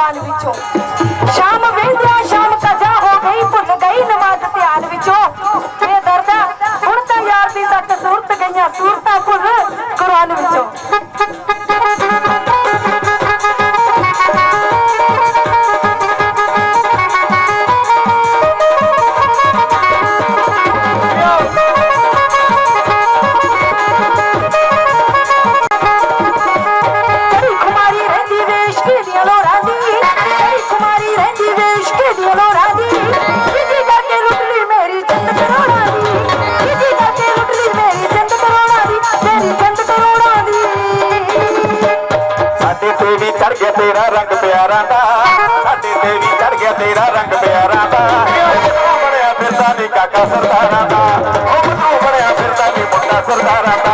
বান বিচো ਸਾਡੇ ਤੇ ਵੀ ਚੜ ਗਿਆ ਤੇਰਾ ਰੰਗ ਪਿਆਰਾ ਦਾ। ਸਾਡੇ ਤੇ ਵੀ ਚੜ ਗਿਆ ਤੇਰਾ ਰੰਗ ਪਿਆਰਾ ਦਾ। ਉਹ ਬਣਿਆ ਫਿਰਦਾ ਨੀ ਕਾਕਾ ਸਰਦਾਰਾ ਦਾ। ਉਹ ਬਣਿਆ ਫਿਰਦਾ ਨੀ ਮੁੰਡਾ ਸਰਦਾਰਾ ਦਾ।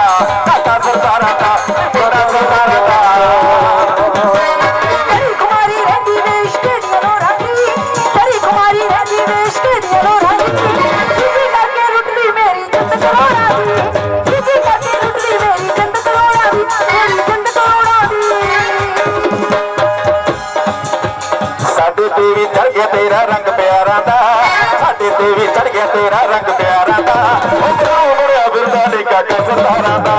ਤੇ ਵੀ ਚੜ ਗਿਆ ਤੇਰਾ ਰੰਗ ਪਿਆਰਾ ਦਾ। ਉਹ ਕਿਉਂ ਮੁੜਿਆ ਫਿਰਦਾ ਨਹੀਂ ਕਾਕਾ ਸਰਦਾਰਾਂ ਦਾ।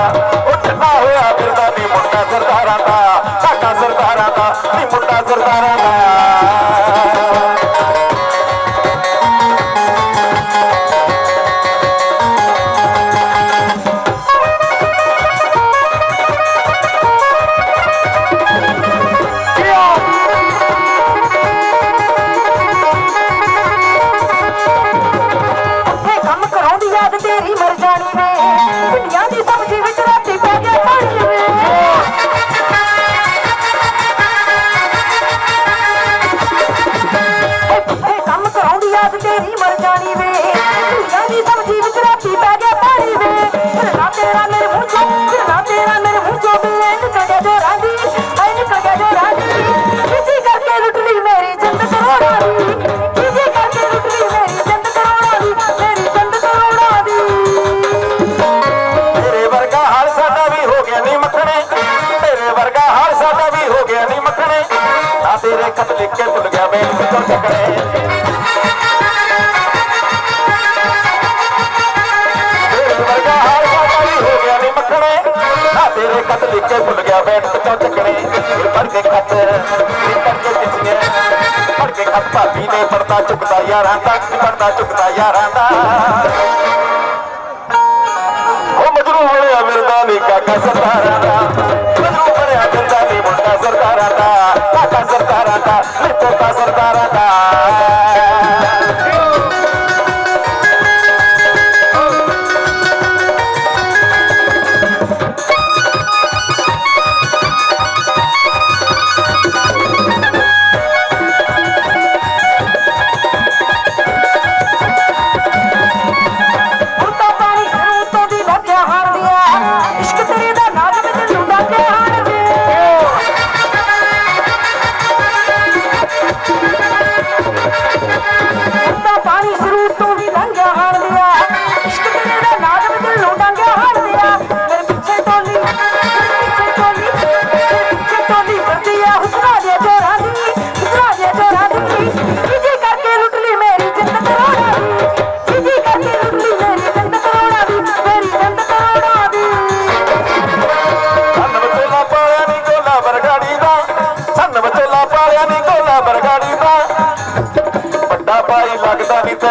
ਸਾਰੇ ਖਤ ਲਿਖ ਕੇ ਭੁੱਲ ਗਿਆ ਮੈਂ ਕਰ ਸਕਣੇ ਤੇਰੇ ਖਤ ਲਿਖ ਕੇ ਭੁੱਲ ਗਿਆ ਬੈਠ ਤੋਂ ਚੱਕਣੇ ਪੜ ਕੇ ਖਤ ਪੜ ਕੇ ਕਿਸਨੇ ਪੜ ਕੇ ਖਤ ਭਾਬੀ ਨੇ ਪਰਦਾ ਚੁੱਕਦਾ ਯਾਰਾਂ ਦਾ, ਪਰਦਾ ਚੁੱਕਦਾ ਯਾਰਾਂ ਦਾ। ਸਿੱਖ ਦਾ ਸਰਦਾਰ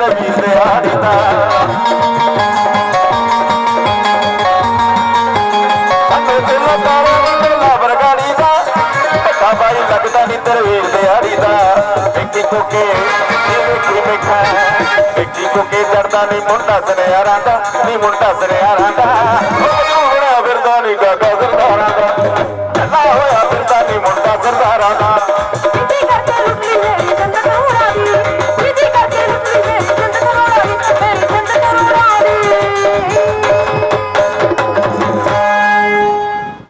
ਵੀ ਦਿਹਾੜੀ ਦਾ ਅਤੇ ਦਿਲ ਕਰ ਦਿਲਾ ਵਰਗਾੜੀ ਦਾ। ਪਤਾ ਬਾਈ ਲੱਗਦਾ ਨਹੀਂ ਤਰਵੇਰ ਦਿਹਾੜੀ ਦਾ ਇੱਕੀ ਕੋਕੇ ਇੱਕੀ ਮਿੱਠਾ ਇੱਕੀ ਕੋਕੇ ਲੜਦਾ ਨਹੀਂ ਮੁੰਡਾ ਸੁਨਿਆਰਾਂ ਦਾ ਨਹੀਂ ਮੁੰਡਾ ਸੁਨਿਆਰਾਂ ਦਾ।